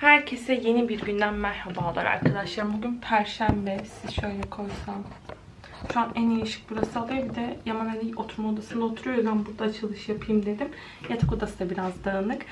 Herkese yeni bir günden merhabalar arkadaşlar. Bugün perşembe. Sizi şöyle koysam. Şu an en iyi ışık burası alıyor. Bir de Yaman Ali oturma odasında oturuyor. O yüzden burada açılış yapayım dedim. Yatak odası da biraz dağınık.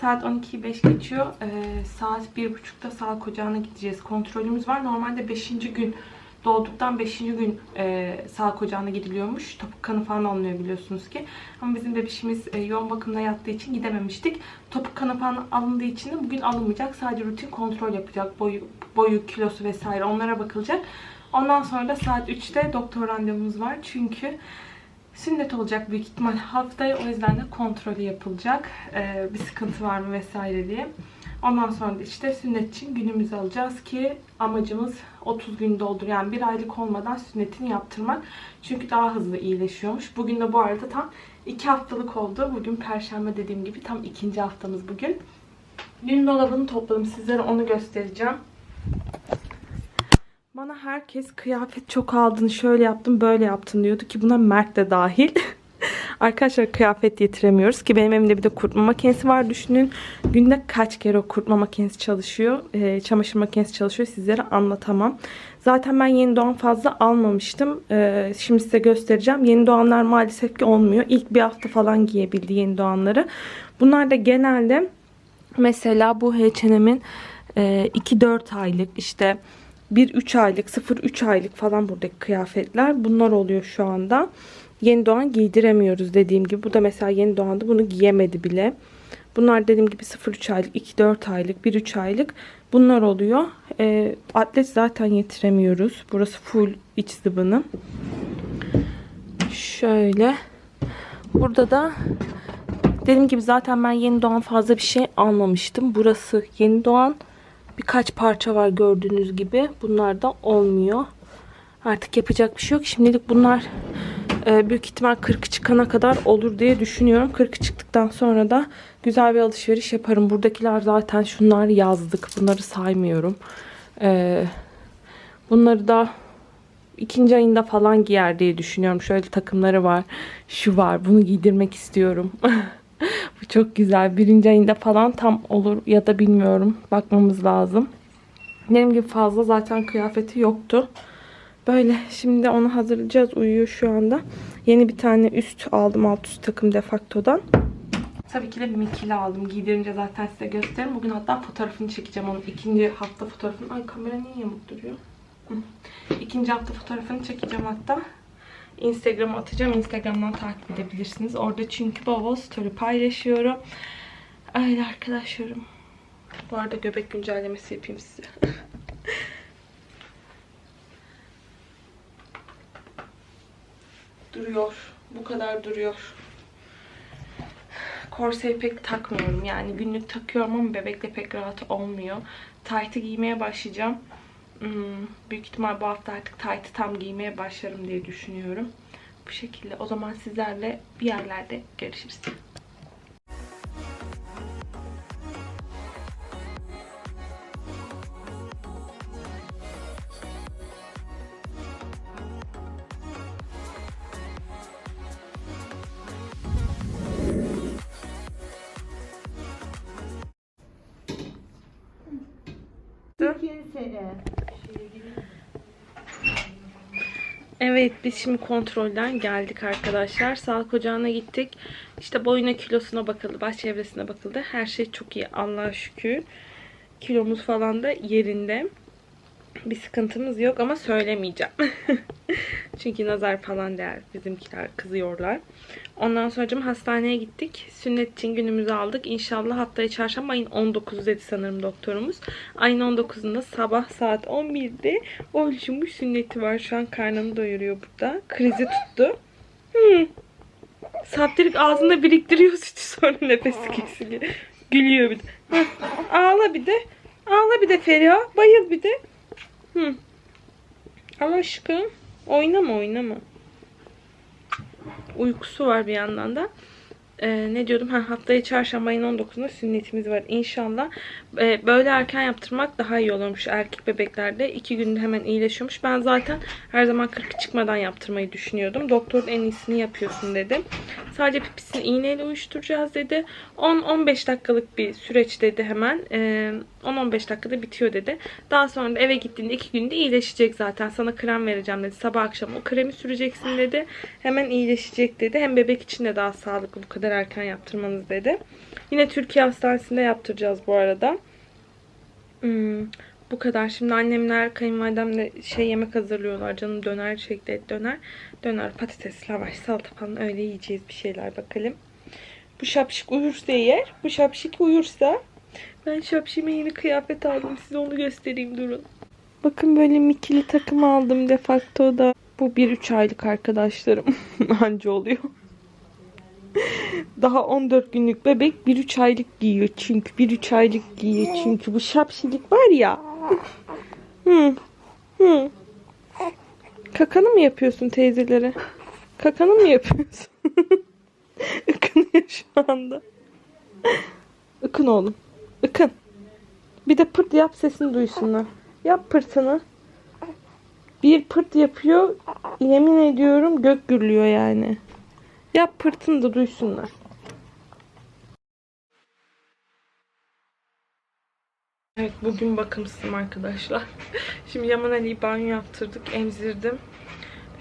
Saat 12'yi 5 geçiyor. Ee, saat 1.30'da sağlık ocağına gideceğiz. Kontrolümüz var. Normalde 5. gün doğduktan 5. gün e, sağlık ocağına gidiliyormuş. Topuk kanı falan alınıyor biliyorsunuz ki. Ama bizim bebişimiz e, yoğun bakımda yattığı için gidememiştik. Topuk kanı falan alındığı için de bugün alınmayacak. Sadece rutin kontrol yapacak. Boyu, boyu kilosu vesaire onlara bakılacak. Ondan sonra da saat 3'te doktor randevumuz var. Çünkü sünnet olacak büyük ihtimal haftaya. O yüzden de kontrolü yapılacak. Ee, bir sıkıntı var mı vesaire diye. Ondan sonra da işte sünnet için günümüzü alacağız ki amacımız 30 gün doldur. Yani bir aylık olmadan sünnetini yaptırmak. Çünkü daha hızlı iyileşiyormuş. Bugün de bu arada tam 2 haftalık oldu. Bugün perşembe dediğim gibi tam ikinci haftamız bugün. Gün dolabını topladım. Sizlere onu göstereceğim. Bana herkes kıyafet çok aldın, şöyle yaptın, böyle yaptın diyordu ki buna Mert de dahil. Arkadaşlar kıyafet getiremiyoruz ki benim evimde bir de kurutma makinesi var düşünün. Günde kaç kere o kurutma makinesi çalışıyor, e, çamaşır makinesi çalışıyor sizlere anlatamam. Zaten ben yeni doğan fazla almamıştım. E, şimdi size göstereceğim. Yeni doğanlar maalesef ki olmuyor. İlk bir hafta falan giyebildi yeni doğanları. Bunlar da genelde mesela bu H&M'in e, 2-4 aylık işte 1-3 aylık 0-3 aylık falan buradaki kıyafetler bunlar oluyor şu anda. Yeni doğan giydiremiyoruz dediğim gibi. Bu da mesela yeni doğandı bunu giyemedi bile. Bunlar dediğim gibi 0-3 aylık, 2-4 aylık, 1-3 aylık bunlar oluyor. E, atlet zaten getiremiyoruz. Burası full iç zıbını. Şöyle. Burada da dediğim gibi zaten ben yeni doğan fazla bir şey almamıştım. Burası yeni doğan. Birkaç parça var gördüğünüz gibi. Bunlar da olmuyor. Artık yapacak bir şey yok. Şimdilik bunlar e, büyük ihtimal 40 çıkana kadar olur diye düşünüyorum. 40 çıktıktan sonra da güzel bir alışveriş yaparım. Buradakiler zaten şunlar yazdık. Bunları saymıyorum. E, bunları da ikinci ayında falan giyer diye düşünüyorum. Şöyle takımları var. Şu var. Bunu giydirmek istiyorum. Bu çok güzel. Birinci ayında falan tam olur ya da bilmiyorum. Bakmamız lazım. Benim gibi fazla zaten kıyafeti yoktu. Böyle şimdi onu hazırlayacağız. Uyuyor şu anda. Yeni bir tane üst aldım. Alt üst takım defaktodan. Tabii ki de bir mikili aldım. Giydirince zaten size gösteririm. Bugün hatta fotoğrafını çekeceğim onun. ikinci hafta fotoğrafını. Ay kamera niye yamuk duruyor? İkinci hafta fotoğrafını çekeceğim hatta. Instagram'a atacağım. Instagram'dan takip edebilirsiniz. Orada çünkü bol bol story paylaşıyorum. Öyle arkadaşlarım. Bu arada göbek güncellemesi yapayım size. duruyor. Bu kadar duruyor. Korseyi pek takmıyorum. Yani günlük takıyorum ama bebekle pek rahat olmuyor. Tight'ı giymeye başlayacağım. Hmm, büyük ihtimal bu hafta artık tight'ı tam giymeye başlarım diye düşünüyorum. Bu şekilde. O zaman sizlerle bir yerlerde görüşürüz. Evet biz şimdi kontrolden geldik arkadaşlar. Sağlık ocağına gittik. İşte boyuna kilosuna bakıldı. Baş çevresine bakıldı. Her şey çok iyi Allah'a şükür. Kilomuz falan da yerinde. Bir sıkıntımız yok ama söylemeyeceğim. Çünkü nazar falan der. Bizimkiler kızıyorlar. Ondan sonra hastaneye gittik. Sünnet için günümüzü aldık. İnşallah haftaya çarşamba ayın 19'u dedi sanırım doktorumuz. Ayın 19'unda sabah saat 11'de oluşmuş sünneti var. Şu an karnını doyuruyor burada. Krizi tuttu. Hmm. Saptirik ağzında biriktiriyor sütü sonra nefesi kesiliyor. Gülüyor bir de. Ağla bir de. Ağla bir de Feriha. Bayıl bir de. Hı. Ama aşkım. Oynama oynama. Uykusu var bir yandan da. Ee, ne diyordum? Ha, haftaya çarşamba ayın 19'unda sünnetimiz var. İnşallah e, böyle erken yaptırmak daha iyi olurmuş erkek bebeklerde. iki günde hemen iyileşiyormuş. Ben zaten her zaman 40 çıkmadan yaptırmayı düşünüyordum. Doktor en iyisini yapıyorsun dedim. Sadece pipisini iğneyle uyuşturacağız dedi. 10-15 dakikalık bir süreç dedi hemen. Ee, 10-15 dakikada bitiyor dedi. Daha sonra da eve gittiğinde 2 günde iyileşecek zaten. Sana krem vereceğim dedi. Sabah akşam o kremi süreceksin dedi. Hemen iyileşecek dedi. Hem bebek için de daha sağlıklı bu kadar erken yaptırmanız dedi. Yine Türkiye Hastanesi'nde yaptıracağız bu arada. Hmm, bu kadar. Şimdi annemler, kayınvalidemle şey yemek hazırlıyorlar. Canım döner çekti et döner. Döner, patates, lavaş, salata falan öyle yiyeceğiz bir şeyler bakalım. Bu şapşik uyursa eğer, bu şapşik uyursa ben şapşime yeni kıyafet aldım. Size onu göstereyim durun. Bakın böyle mikili takım aldım defaktoda. Bu 1-3 aylık arkadaşlarım. Anca oluyor. Daha 14 günlük bebek 1-3 aylık giyiyor çünkü. 1-3 aylık giyiyor çünkü. Bu şapşilik var ya. Hı. Hı. Kakanı mı yapıyorsun teyzelere? Kakanı mı yapıyorsun? Ikınıyor şu anda. Ikın oğlum. Ikın. Bir de pırt yap sesini duysunlar. Yap pırtını. Bir pırt yapıyor. Yemin ediyorum gök gürlüyor yani. Yap pırtını da duysunlar. Evet bugün bakımsızım arkadaşlar. Şimdi Yaman Ali'yi banyo yaptırdık, emzirdim.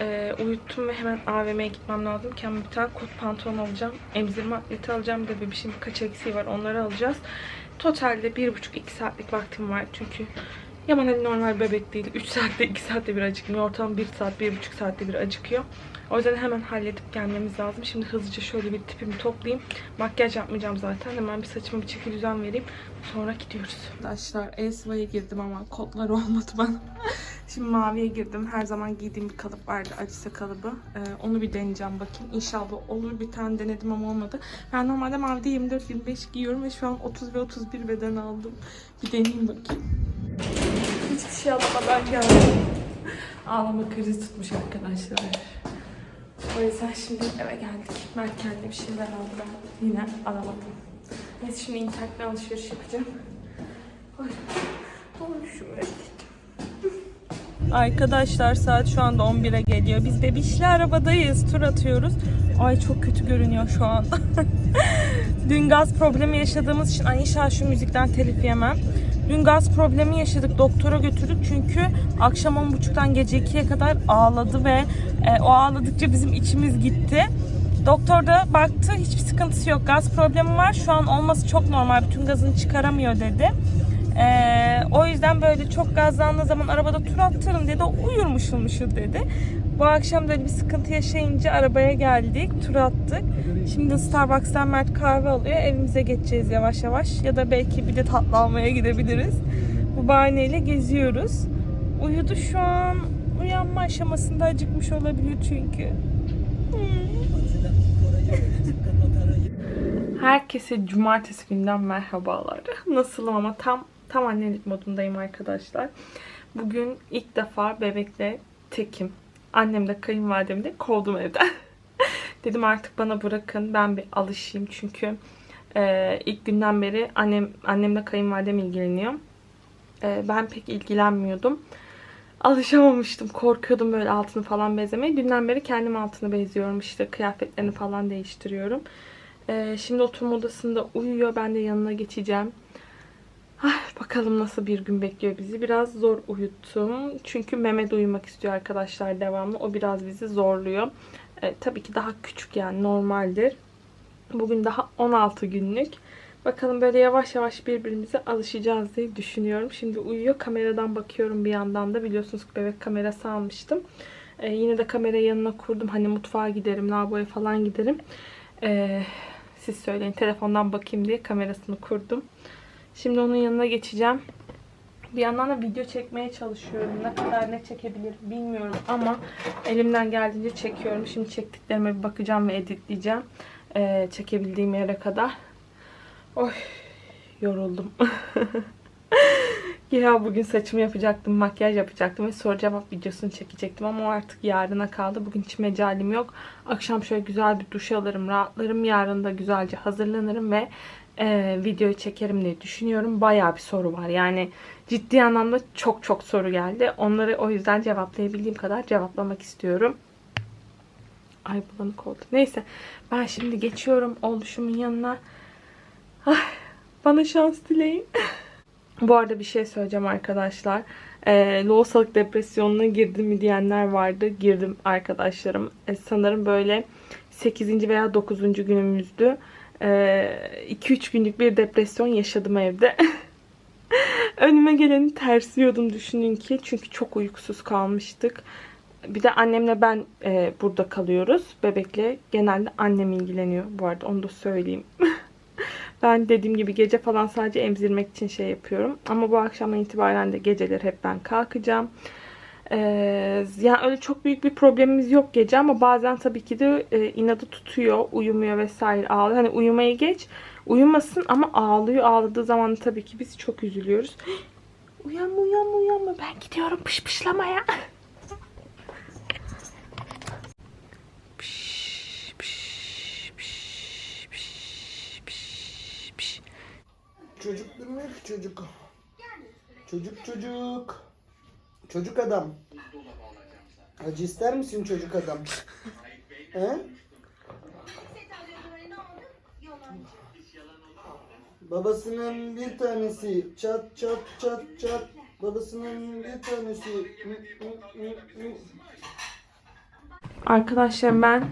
Ee, uyuttum ve hemen AVM'ye gitmem lazım. Kendime bir tane kot pantolon alacağım. Emzirme atleti alacağım. De bebişin birkaç eksiği var. Onları alacağız. Totalde 1,5-2 saatlik vaktim var. Çünkü Yaman Ali normal bebek değil. 3 saatte 2 saatte bir acıkmıyor. Ortalama 1 saat, 1,5 saatte bir acıkıyor. O yüzden hemen halledip gelmemiz lazım. Şimdi hızlıca şöyle bir tipimi toplayayım. Makyaj yapmayacağım zaten. Hemen bir saçıma bir çeki düzen vereyim. Sonra gidiyoruz. Arkadaşlar Elsiva'ya girdim ama kodlar olmadı bana. Şimdi maviye girdim. Her zaman giydiğim bir kalıp vardı. Acısa kalıbı. Ee, onu bir deneyeceğim bakayım. İnşallah olur. Bir tane denedim ama olmadı. Ben normalde mavide 24-25 giyiyorum ve şu an 30 ve 31 beden aldım. Bir deneyeyim bakayım. Hiçbir şey alamadan geldim. Ağlama krizi tutmuş arkadaşlar. O yüzden şimdi eve geldik. Mert kendine bir şeyler aldı. Ben yine alamadım. Neyse şimdi internetten alışveriş yapacağım. Ay, ay şu Arkadaşlar saat şu anda 11'e geliyor. Biz bebişli arabadayız. Tur atıyoruz. Ay çok kötü görünüyor şu anda. Dün gaz problemi yaşadığımız için ay inşallah şu müzikten telif yemem. Dün gaz problemi yaşadık. Doktora götürdük çünkü akşam 10.30'dan gece 2'ye kadar ağladı ve e, o ağladıkça bizim içimiz gitti. Doktor da baktı hiçbir sıkıntısı yok. Gaz problemi var. Şu an olması çok normal. Bütün gazını çıkaramıyor dedi. Ee, o yüzden böyle çok gazlandığı zaman arabada tur attırın dedi. Uyurmuşulmuşu dedi. Bu akşam da öyle bir sıkıntı yaşayınca arabaya geldik. Tur attık. Şimdi Starbucks'tan Mert kahve alıyor. Evimize geçeceğiz yavaş yavaş. Ya da belki bir de tatlı almaya gidebiliriz. Bu bahaneyle geziyoruz. Uyudu şu an. Uyanma aşamasında acıkmış olabilir çünkü. Herkese cumartesi günden merhabalar. Nasılım ama tam tam annelik modundayım arkadaşlar. Bugün ilk defa bebekle tekim. Annem de kayınvalidemi de kovdum evden. Dedim artık bana bırakın ben bir alışayım çünkü e, ilk günden beri annem annemle kayınvalidem ilgileniyor. E, ben pek ilgilenmiyordum. Alışamamıştım. Korkuyordum böyle altını falan bezemeye. Dünden beri kendim altını beziyorum. işte kıyafetlerini falan değiştiriyorum. Ee, şimdi oturma odasında uyuyor. Ben de yanına geçeceğim. Ay, bakalım nasıl bir gün bekliyor bizi. Biraz zor uyuttum. Çünkü Mehmet uyumak istiyor arkadaşlar devamlı. O biraz bizi zorluyor. Ee, tabii ki daha küçük yani normaldir. Bugün daha 16 günlük. Bakalım böyle yavaş yavaş birbirimize alışacağız diye düşünüyorum. Şimdi uyuyor. Kameradan bakıyorum bir yandan da. Biliyorsunuz bebek kamerası almıştım. Ee, yine de kamerayı yanına kurdum. Hani mutfağa giderim, lavaboya falan giderim. Ee, siz söyleyin telefondan bakayım diye kamerasını kurdum. Şimdi onun yanına geçeceğim. Bir yandan da video çekmeye çalışıyorum. Ne kadar ne çekebilirim bilmiyorum ama elimden geldiğince çekiyorum. Şimdi çektiklerime bir bakacağım ve editleyeceğim. Ee, çekebildiğim yere kadar. Oy yoruldum. ya bugün saçımı yapacaktım, makyaj yapacaktım ve soru cevap videosunu çekecektim ama o artık yarına kaldı. Bugün hiç mecalim yok. Akşam şöyle güzel bir duş alırım, rahatlarım. Yarın da güzelce hazırlanırım ve e, videoyu çekerim diye düşünüyorum. Bayağı bir soru var. Yani ciddi anlamda çok çok soru geldi. Onları o yüzden cevaplayabildiğim kadar cevaplamak istiyorum. Ay bulanık oldu. Neyse ben şimdi geçiyorum oluşumun yanına. Ay, bana şans dileyin. Bu arada bir şey söyleyeceğim arkadaşlar. Ee, loğusalık depresyonuna girdim mi diyenler vardı. Girdim arkadaşlarım. Ee, sanırım böyle 8. veya 9. günümüzdü. 2-3 günlük bir depresyon yaşadım evde. Önüme geleni tersliyordum düşünün ki. Çünkü çok uykusuz kalmıştık. Bir de annemle ben e, burada kalıyoruz. Bebekle genelde annem ilgileniyor bu arada onu da söyleyeyim. ben dediğim gibi gece falan sadece emzirmek için şey yapıyorum. Ama bu akşamdan itibaren de geceleri hep ben kalkacağım. Ee, yani öyle çok büyük bir problemimiz yok gece ama bazen tabii ki de e, inadı tutuyor, uyumuyor vesaire ağlıyor. Hani uyumaya geç, uyumasın ama ağlıyor. Ağladığı zaman tabii ki biz çok üzülüyoruz. Uyanma uyanma uyanma ben gidiyorum. Pış, pış, pış, pış, pış, pış. Çocuk durmuyor ki çocuk. Çocuk çocuk. Çocuk adam. Acı ister misin çocuk adam? He? Babasının bir tanesi çat çat çat çat. Babasının bir tanesi. Arkadaşlar ben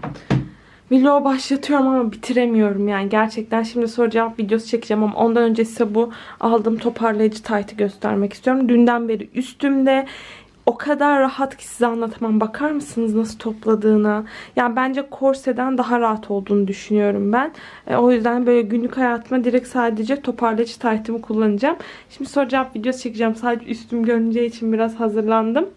vlog başlatıyorum ama bitiremiyorum yani gerçekten şimdi soru cevap videosu çekeceğim ama ondan önce size bu aldığım toparlayıcı taytı göstermek istiyorum. Dünden beri üstümde o kadar rahat ki size anlatamam. Bakar mısınız nasıl topladığına? Yani bence korseden daha rahat olduğunu düşünüyorum ben. E, o yüzden böyle günlük hayatıma direkt sadece toparlayıcı taytımı kullanacağım. Şimdi soru cevap videosu çekeceğim. Sadece üstüm görüneceği için biraz hazırlandım.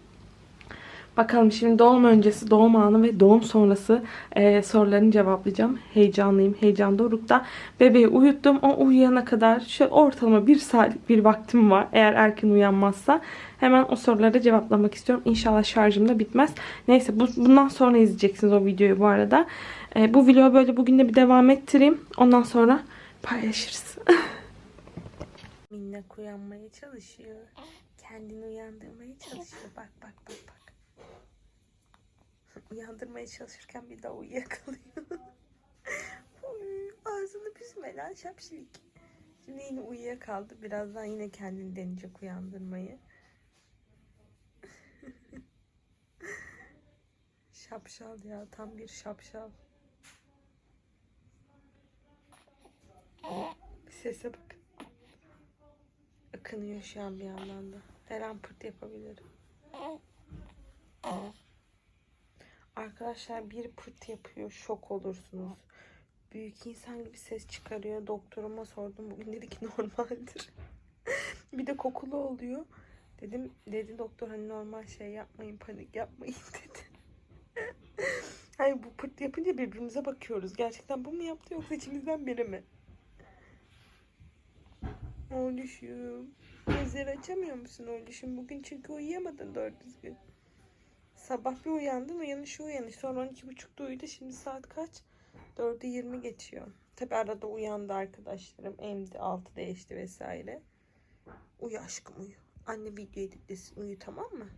Bakalım şimdi doğum öncesi, doğum anı ve doğum sonrası e, sorularını cevaplayacağım. Heyecanlıyım, heyecan dorukta. Bebeği uyuttum. O uyuyana kadar şöyle ortalama bir saatlik bir vaktim var. Eğer erken uyanmazsa hemen o soruları cevaplamak istiyorum. İnşallah şarjım da bitmez. Neyse bu, bundan sonra izleyeceksiniz o videoyu bu arada. E, bu video böyle bugün de bir devam ettireyim. Ondan sonra paylaşırız. Minnak uyanmaya çalışıyor. Kendini uyandırmaya çalışıyor. Bak bak bak bak. Uyandırmaya çalışırken bir daha uyuyakalıyor. Uy, Ağzını büzme lan şapşilik. Şimdi yine uyuyakaldı. Birazdan yine kendini deneyecek uyandırmayı. şapşal ya. Tam bir şapşal. Sese bak. Akınıyor şu an bir yandan da. Her an pırt yapabilirim. Arkadaşlar bir pırt yapıyor. Şok olursunuz. Büyük insan gibi ses çıkarıyor. Doktoruma sordum. Bugün dedi ki normaldir. bir de kokulu oluyor. Dedim dedi doktor hani normal şey yapmayın panik yapmayın dedi. Hayır bu pırt yapınca birbirimize bakıyoruz. Gerçekten bu mu yaptı yoksa içimizden biri mi? Oğluşum. Gözleri açamıyor musun oğluşum? Bugün çünkü uyuyamadın doğru düzgün. Sabah bir uyandın uyanış uyanış. Sonra 12.30'da uyudu. Şimdi saat kaç? 4'e 20 geçiyor. Tabi arada uyandı arkadaşlarım. Emdi altı değişti vesaire. Uyu aşkım uyu. Anne video editlesin uyu tamam mı?